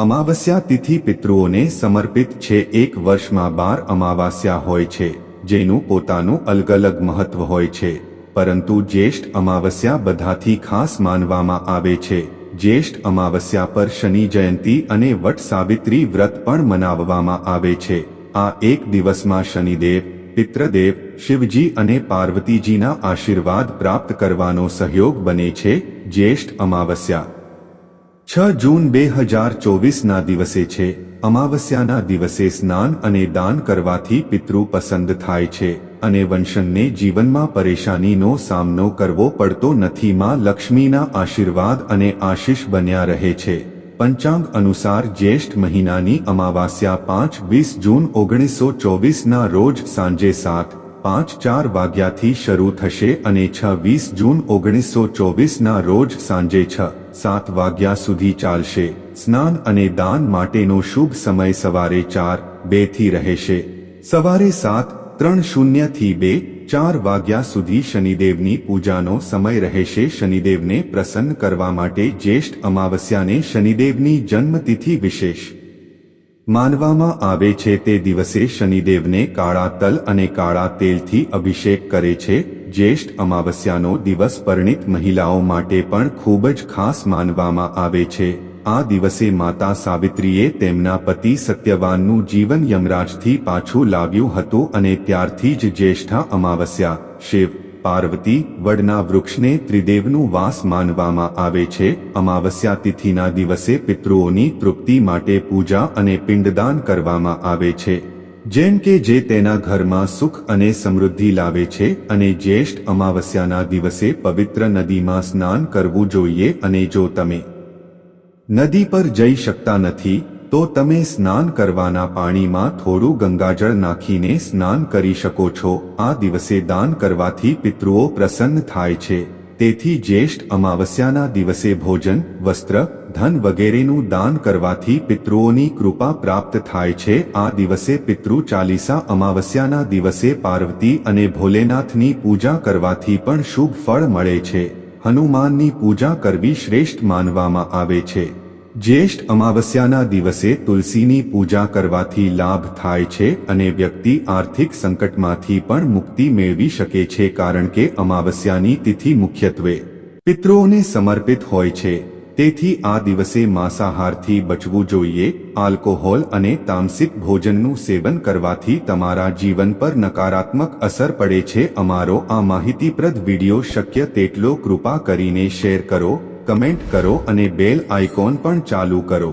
અમાવસ્યા તિથિ પિતૃઓને સમર્પિત છે. એક વર્ષમાં બાર અમાવાસ્યા હોય છે, જેનું પોતાનું અલગ અલગ મહત્વ હોય છે. પરંતુ જ્યેષ્ઠ અમાવસ્યા બધાથી ખાસ માનવામાં આવે છે. જ્યેષ્ઠ અમાવસ્યા પર શનિ જયંતી અને વટ સાવિત્રી વ્રત પણ મનાવવામાં આવે છે. આ એક દિવસમાં શનિદેવ, પિત્રદેવ, શિવજી અને પાર્વતીજીના આશીર્વાદ પ્રાપ્ત કરવાનો સહયોગ બને છે. જ્યેષ્ઠ અમાવસ્યા છ જૂન બે હજાર ચોવીસના દિવસે છે. અમાવસ્યાના દિવસે સ્નાન અને દાન કરવાથી પિતૃ પસંદ થાય છે અને વંશનને જીવનમાં પરેશાનીનો સામનો કરવો પડતો નથી. માં લક્ષ્મીના આશીર્વાદ અને આશીષ બન્યા રહે છે. પંચાંગ અનુસાર જ્યેષ્ઠ મહિનાની અમાવાસ્યા પાંચ વીસ જૂન ઓગણીસો ચોવીસના રોજ સાંજે સાત પાંચ ચાર વાગ્યાથી શરૂ થશે અને છ વીસ જૂન ઓગણીસો ચોવીસના રોજ સાંજે છ, સાત વાગ્યા સુધી ચાલશે. સ્નાન અને દાન માટેનો શુભ સમય સવારે ચાર, બેથી રહેશે. સવારે સાત, ત્રણ શૂન્યથી બે, ચાર વાગ્યા સુધી શનિદેવની પૂજાનો સમય રહેશે. શનિદેવને પ્રસન્ન કરવા માટે જ્યેષ્ઠ અમાવસ્યાને શનિદેવની જન્મતિથિ વિશેષ માનવામાં આવે છે તે દિવસે શનિદેવને કાળા તલ અને કાળા તેલથી અભિષેક કરે છે. જ્યેષ્ઠ અમાવસ્યાનો દિવસ પરિણિત મહિલાઓ માટે પણ ખૂબ જ ખાસ માનવામાં આવે છે. આ દિવસે માતા સાવિત્રીએ તેમના પતિ સત્યવાનનું જીવન યમરાજથી પાછું લાવ્યું હતું અને ત્યારથી જ જ્યેષ્ઠા અમાવસ્યા, શિવ પાર્વતી વડના વૃક્ષને ત્રિદેવનું વાસ માનવામાં આવે છે. અમાવસ્યા તિથિના દિવસે પિતૃઓની તૃપ્તિ માટે પૂજા અને પિંડદાન કરવામાં આવે છે. જેમ કે જે તેના ઘરમાં સુખ અને સમૃદ્ધિ લાવે છે અને જ્યેષ્ઠ અમાવસ્યાના દિવસે પવિત્ર નદીમાં સ્નાન કરવું જોઈએ અને જો તમે નદી પર જઈ શકતા નથી તો તમે સ્નાન કરવાના પાણીમાં થોડું ગંગાજળ નાખીને સ્નાન કરી શકો છો. આ દિવસે દાન કરવાથી પિતૃઓ પ્રસન્ન થાય છે. તેથી જ્યેષ્ઠ અમાવસ્યાના દિવસે ભોજન, વસ્ત્ર, ધન વગેરેનું દાન કરવાથી પિતૃઓની કૃપા પ્રાપ્ત થાય છે. આ દિવસે પિતૃ ચાલીસા અમાવસ્યાના દિવસે પાર્વતી અને ભોલેનાથની પૂજા કરવાથી પણ શુભ ફળ મળે છે. હનુમાનની પૂજા કરવી શ્રેષ્ઠ માનવામાં આવે છે. જ્યેષ્ઠ અમાવસ્યાના દિવસે તુલસીની પૂજા કરવાથી લાભ થાય છે અને વ્યક્તિ આર્થિક સંકટમાંથી પણ મુક્તિ મેળવી શકે છે કારણ કે અમાવસ્યાની તિથિ મુખ્યત્વે પિતૃઓને સમર્પિત હોય છે. તેથી આ દિવસે માંસાહારથી બચવું જોઈએ, આલ્કોહોલ અને તામસિક ભોજનનું સેવન કરવાથી તમારા જીવન પર નકારાત્મક અસર પડે છે. અમારો આ માહિતીપ્રદ વિડિયો શક્ય તેટલો કૃપા કરીને શેર કરો. કમેન્ટ કરો અને બેલ આઇકોન પણ ચાલુ કરો.